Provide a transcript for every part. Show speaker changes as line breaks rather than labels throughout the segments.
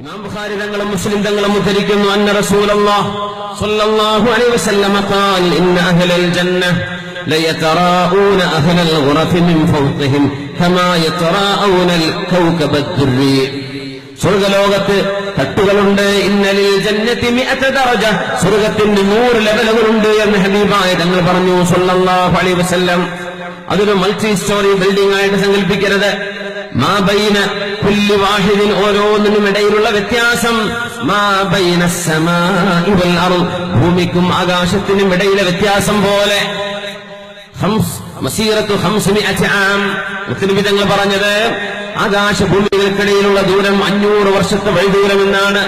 ഇമാം ബുഖാരി തങ്ങളും മുസ്ലിം തങ്ങളും ഉദ്ധരിക്കുന്നു അന്ന റസൂലല്ലാഹ് സ്വല്ലല്ലാഹു അലൈഹി വസല്ലമ ഖാൽ ഇന്ന അഹ്ലൽ ജന്ന ലയതറാഊന അഹ്ലൽ ഗുറഫി മിൻ ഫൗഖിഹിം കമാ യതറാഊനൽ കൗകബ ദുർരി. സ്വർഗലോകത്ത് തട്ടുകളുണ്ട് ഇന്നലിൽ ജന്നത്തി ദറജ സ്വർഗത്തിന്റെ നൂറ് ലെവലുകളുണ്ട് എന്ന് ഹബീബായ തങ്ങൾ പറഞ്ഞു സ്വല്ലല്ലാഹു അലൈഹി വസല്ലം. അതൊരു മൾട്ടി സ്റ്റോറി ബിൽഡിംഗ് ആയിട്ട് സങ്കല്പിക്കരുത്. മാ ബൈന കുല്ലി വാഹിദിൻ ഓരോന്നിനും ഇടയിലുള്ള വ്യത്യാസം. മാബൈന ബൈന അറു ഭൂമിക്കും ആകാശത്തിനും ഇടയിലെ വ്യത്യാസം പോലെ. മസീറത്തു തങ്ങൾ പറഞ്ഞത് ആകാശഭൂമികൾക്കിടയിലുള്ള ദൂരം അഞ്ഞൂറ് വർഷത്തെ വഴിദൂരം എന്നാണ്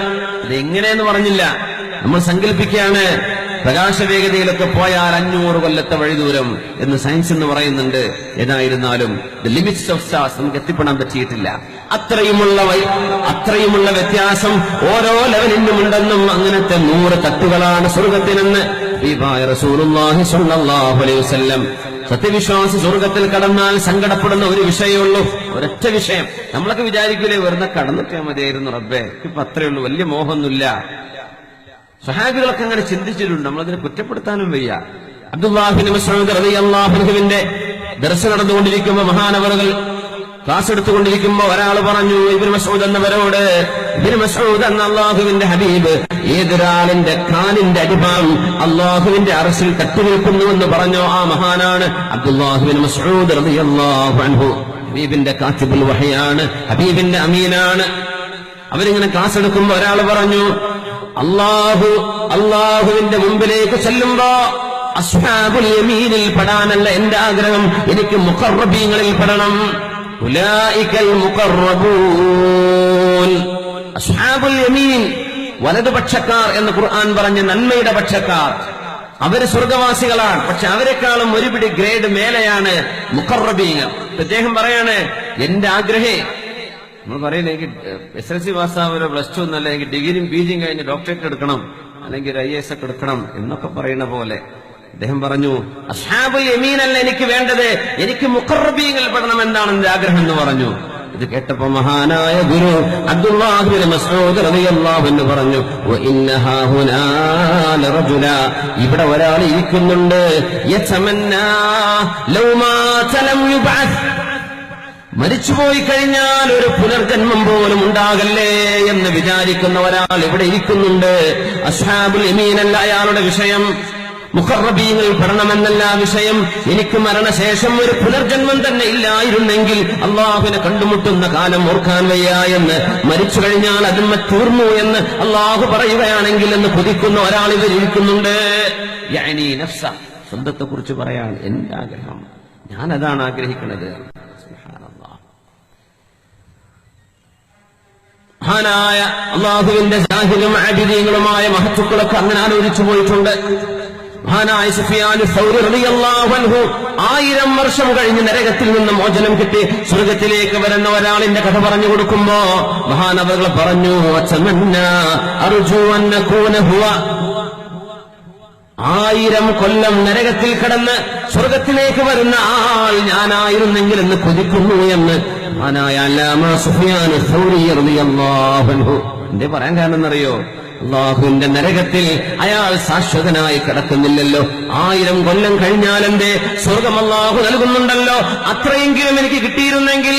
അത് എങ്ങനെയെന്ന് പറഞ്ഞില്ല. നമ്മൾ സങ്കല്പിക്കുകയാണ്. പ്രകാശവേഗതയിലൊക്കെ പോയാൽ അഞ്ഞൂറ് കൊല്ലത്തെ വഴി ദൂരം എന്ന് സയൻസ് എന്ന് പറയുന്നുണ്ട്. എന്നായിരുന്നാലും ദ ലിമിറ്റ്സ് ഓഫ് സ്റ്റാർസ് നമുക്ക് എത്തിപ്പെടാൻ പറ്റിയിട്ടില്ല. അത്രയുമുള്ള അത്രയുമുള്ള വ്യത്യാസം ഓരോ ലെവലിനും ഉണ്ടെന്നും അങ്ങനത്തെ നൂറ് തട്ടുകളാണ് സ്വർഗത്തിനെന്ന് സത്യവിശ്വാസി സ്വർഗത്തിൽ കടന്നാൽ സങ്കടപ്പെടുന്ന ഒരു വിഷയമുള്ളൂ ഒരൊറ്റ വിഷയം. നമ്മളൊക്കെ വിചാരിക്കില്ലേ വെറുതെ കടന്നിട്ടേ മതിയായിരുന്നു റബ്ബേ. ഇപ്പൊ അത്രയുള്ളൂ വലിയ മോഹമൊന്നുമില്ല. സഹാബികളൊക്കെ അങ്ങനെ ചിന്തിച്ചിട്ടുണ്ട്. നമ്മളതിനെ കുറ്റപ്പെടുത്താനും വയ്യ. റളിയല്ലാഹുവിന്റെ ദർശനം നടന്നുകൊണ്ടിരിക്കുമ്പോൾ മഹാനവറുകൾ ക്ലാസ് എടുത്തുകൊണ്ടിരിക്കുമ്പോ ഒരാൾ പറഞ്ഞു ഇബിൻ മസൂദ് എന്നവരോട് ഇബിൻ മസൂദ് എന്ന അള്ളാഹുവിന്റെ ഹബീബ് ഏതൊരാളിന്റെ കാലിന്റെ അടിഭാഗം അള്ളാഹുവിന്റെ അറസിൽ തട്ടിനിൽക്കുന്നു എന്ന് പറഞ്ഞോ ആ മഹാനാണ് അബ്ദുല്ലാഹുബിൻ മസൂദ് റളിയല്ലാഹു അൻഹു. ഹബീബിന്റെ കാത്തിബുൽ വഹയാണ് ഹബീബിന്റെ അമീനാണ്. അവരിങ്ങനെ ക്ലാസ് എടുക്കുമ്പോ ഒരാൾ പറഞ്ഞു അള്ളാഹു അള്ളാഹുവിന്റെ മുമ്പിലേക്ക് ചെല്ലുമ്പോ അസ്ഹാബുൽ യമീനിൽ പെടാനല്ല എന്റെ ആഗ്രഹം. എനിക്ക് മുഖർബീങ്ങളിൽ പെടണം. ഉലായിക്കൽ അസ്ഹാബുൽ യമീൻ വലതുപക്ഷക്കാർ എന്ന് ഖുർആൻ പറഞ്ഞ നന്മയുടെ പക്ഷക്കാർ. അവർ സ്വർഗവാസികളാണ്. പക്ഷെ അവരെക്കാളും ഒരുപിടി ഗ്രേഡ് മേലെയാണ് മുഖർബീങ്ങൾ അദ്ദേഹം പറയാണ് എന്റെ ആഗ്രഹേ നമ്മൾ പറയുന്നത് എനിക്ക് എസ് എൽ സി പാസ്സാവരോ പ്ലസ് ടു എന്നല്ല എനിക്ക് ഡിഗ്രിയും പി ജിയും കഴിഞ്ഞ് ഡോക്ടറേറ്റ് എടുക്കണം അല്ലെങ്കിൽ ഒരു ഐ എസ് ഒക്കെ എടുക്കണം എന്നൊക്കെ പറയുന്ന പോലെ അദ്ദേഹം പറഞ്ഞു അസ്ഹാബുൽ യമീനല്ല എനിക്ക് വേണ്ടത് എനിക്ക് മുഖർബീങ്ങൾ പെടണം എന്നാണ് എന്റെ ആഗ്രഹം എന്ന് പറഞ്ഞു. ഇത് കേട്ടപ്പോ മഹാനായ ഗുരു അബ്ദുല്ലാഹിബിൻ പറഞ്ഞു "വ ഇന്ന ഹാഹുനാ ലറജുല. ഇവിടെ ഒരാൾ ഇരിക്കുന്നുണ്ട് മരിച്ചുപോയി കഴിഞ്ഞാൽ ഒരു പുനർജന്മം പോലും ഉണ്ടാകല്ലേ എന്ന് വിചാരിക്കുന്ന ഒരാൾ ഇവിടെ ഇരിക്കുന്നുണ്ട്. അസ്ഹാബുൽ ഇമീനല്ല അയാളുടെ വിഷയം. മുഖറബീങ്ങൾ പെടണമെന്നല്ല വിഷയം. എനിക്ക് മരണശേഷം ഒരു പുനർജന്മം തന്നെ ഇല്ലായിരുന്നെങ്കിൽ അള്ളാഹുവിനെ കണ്ടുമുട്ടുന്ന കാലം ഓർക്കാൻ വയ്യ എന്ന്. മരിച്ചു കഴിഞ്ഞാൽ അതിന്മ തീർന്നു എന്ന് അള്ളാഹു പറയുകയാണെങ്കിൽ എന്ന് കൊതിക്കുന്ന ഒരാൾ യാനി നഫ്സ പറയാൻ എന്റെ ആഗ്രഹം. ഞാൻ അതാണ് ആഗ്രഹിക്കുന്നത്. മഹാനായ അള്ളാഹുവിന്റെ സാഹിലും ആബിദീങ്ങളുമായ മഹത്തുക്കളൊക്കെ അങ്ങനെ ആലോചിച്ചു പോയിട്ടുണ്ട്. മഹാനായ അൻഹു ആയിരം വർഷം കഴിഞ്ഞ് നരകത്തിൽ നിന്ന് മോചനം കിട്ടി. സ്വർഗത്തിലേക്ക് വരുന്ന ഒരാളിന്റെ കഥ പറഞ്ഞു കൊടുക്കുമ്പോ മഹാനവകൾ പറഞ്ഞു "അച്ചമന്ന ആയിരം കൊല്ലം നരകത്തിൽ കടന്ന് സ്വർഗത്തിലേക്ക് വരുന്ന ആൾ ഞാനായിരുന്നെങ്കിൽ എന്ന് കൊതിക്കുന്നു എന്ന് മഹാനായ അല്ലാമ സുഫിയാൻ എന്റെ പറയാൻ കാരണം എന്നറിയോ അള്ളാഹുവിന്റെ നരകത്തിൽ അയാൾ ശാശ്വതനായി കിടക്കുന്നില്ലല്ലോ. ആയിരം കൊല്ലം കഴിഞ്ഞാൽ എന്റെ സ്വർഗം അള്ളാഹു നൽകുന്നുണ്ടല്ലോ. അത്രയെങ്കിലും എനിക്ക് കിട്ടിയിരുന്നെങ്കിൽ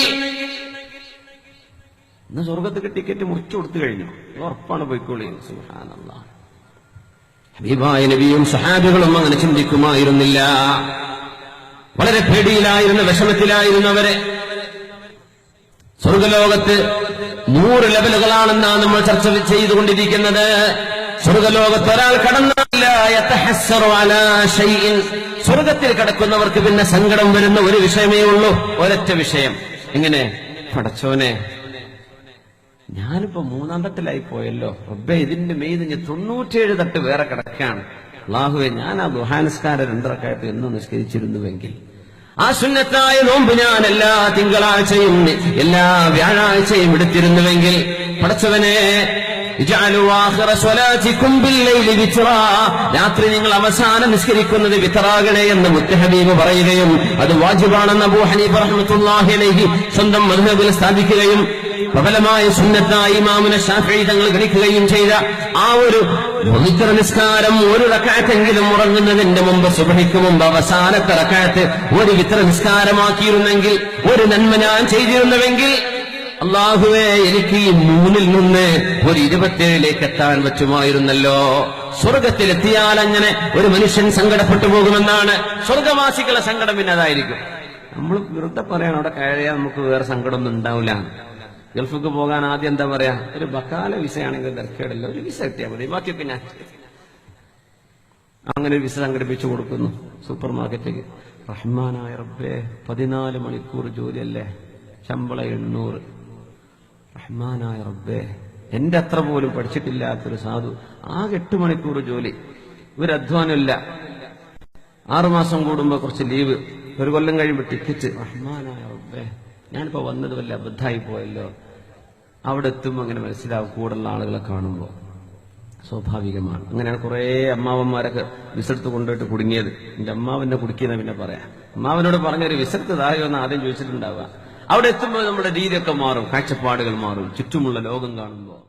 ഇന്ന് സ്വർഗത്തിൽ ടിക്കറ്റ് മുറിച്ചു കൊടുത്തു കഴിഞ്ഞു. ഉറപ്പാണ് പോയിക്കോളി. സുഹാനല്ലാ ഹബീബായ നബിയും സഹാബികളും അങ്ങനെ ചിന്തിക്കുമായിരുന്നില്ല. വളരെ പേടിയിലായിരുന്ന വിഷമത്തിലായിരുന്നവരെ. സ്വർഗലോകത്ത് നൂറ് ലെവലുകളാണെന്നാണ് നമ്മൾ ചർച്ച ചെയ്തുകൊണ്ടിരിക്കുന്നത്. സ്വർഗലോകത്ത് ഒരാൾ കടന്നില്ല. സ്വർഗത്തിൽ കിടക്കുന്നവർക്ക് പിന്നെ സങ്കടം വരുന്ന ഒരു വിഷയമേ ഉള്ളൂ. ഒരൊറ്റ വിഷയം. എങ്ങനെ? പടച്ചോനെ. ഞാനിപ്പോ മൂന്നാം തട്ടിലായി പോയല്ലോ. റബ്ബെ ഇതിന്റെ മെയ്ത് ഞാൻ തൊണ്ണൂറ്റേഴ് തട്ട് വേറെ കിടക്കാണ് അള്ളാഹുവെ ഞാൻ ആ ദുഹാനസ്കാര രണ്ടറക്കായിട്ട് എന്നും നിഷ്കരിച്ചിരുന്നുവെങ്കിൽ ആ സുന്നത്തായ നോമ്പ് ഞാൻ എല്ലാ തിങ്കളാഴ്ചയും എല്ലാ വ്യാഴാഴ്ചയും എടുത്തിരുന്നുവെങ്കിൽ പഠിച്ചവനെ. രാത്രി നിങ്ങൾ അവസാനം നിസ്കരിക്കുന്നത് വിത്തറാകണേ എന്ന് മുത്തഹബീബ് പറയുകയും അത് വാജിബാണെന്ന് അബൂ സ്വന്തം മദ്ഹബിൽ സ്ഥാപിക്കുകയും പ്രബലമായ സുന്നത്തായി ഇമാമുന ഷാഫി തങ്ങൾ ഗണിക്കുകയും ചെയ്ത ആ ഒരു വിത്ര നിസ്കാരം ഒരു റക്കാത്തെങ്കിലും ഉറങ്ങുന്നതിന്റെ മുമ്പ് സുബഹിക്ക് മുമ്പ് അവസാനത്തെ റക്കാത്ത് ഒരു വിത്ര നിസ്കാരമാക്കിയിരുന്നെങ്കിൽ ഒരു നന്മ ഞാൻ ചെയ്തിരുന്നുവെങ്കിൽ അള്ളാഹുവേ എനിക്ക് ഈ മൂന്നിൽ നിന്ന് ഒരു ഇരുപത്തേഴിലേക്ക് എത്താൻ പറ്റുമായിരുന്നല്ലോ. സ്വർഗത്തിലെത്തിയാൽ അങ്ങനെ ഒരു മനുഷ്യൻ സങ്കടപ്പെട്ടു പോകുമെന്നാണ് സ്വർഗവാസികളെ സങ്കടം പിന്നെ അതായിരിക്കും നമ്മൾ വെറുതെ പറയണം അവിടെ കഴിയാൻ നമുക്ക് വേറെ സങ്കടമൊന്നും ഉണ്ടാവില്ല. ഗൾഫിക്ക് പോകാൻ ആദ്യം എന്താ പറയാ? ഒരു ബക്കാല വിസയാണെങ്കിൽ തിരക്കേടില്ല ഒരു വിസ കിട്ടിയാൽ മതി. ബാക്കിയൊക്കെ ഞാൻ അങ്ങനെ ഒരു വിസ സംഘടിപ്പിച്ചു കൊടുക്കുന്നു. സൂപ്പർ മാർക്കറ്റിലേക്ക് റഹ്മാനായ റബ്ബേ പതിനാല് മണിക്കൂർ ജോലിയല്ലേ? ശമ്പള എണ്ണൂറ്. റഹ്മാനായ റബ്ബേ എന്റെ അത്ര പോലും പഠിച്ചിട്ടില്ലാത്തൊരു സാധു. ആകെ എട്ട് മണിക്കൂർ ജോലി. ഒരു അധ്വാനമില്ല. ആറുമാസം കൂടുമ്പോ കുറച്ച് ലീവ്. ഒരു കൊല്ലം കഴിയുമ്പോൾ ടിക്കറ്റ് റഹ്മാനായ റബ്ബേ ഞാനിപ്പോ വന്നത് വല്ല അബദ്ധമായി പോയല്ലോ? അവിടെ എത്തുമ്പോൾ അങ്ങനെ മനസ്സിലാവും കൂടുള്ള ആളുകളെ കാണുമ്പോൾ സ്വാഭാവികമാണ്. അങ്ങനെയാണ് കുറേ അമ്മാവന്മാരൊക്കെ വിസെടുത്ത് കൊണ്ടുപോയിട്ട് കുടുങ്ങിയത്. എന്റെ അമ്മാവനെ കുടുക്കിയെന്ന് പിന്നെ പറയാം. അമ്മാവനോട് പറഞ്ഞൊരു വിസെടുത്ത് തായോ എന്ന് ആദ്യം ചോദിച്ചിട്ടുണ്ടാവുക. അവിടെ എത്തുമ്പോൾ നമ്മുടെ രീതിയൊക്കെ മാറും കാഴ്ചപ്പാടുകൾ മാറും ചുറ്റുമുള്ള ലോകം കാണുമ്പോൾ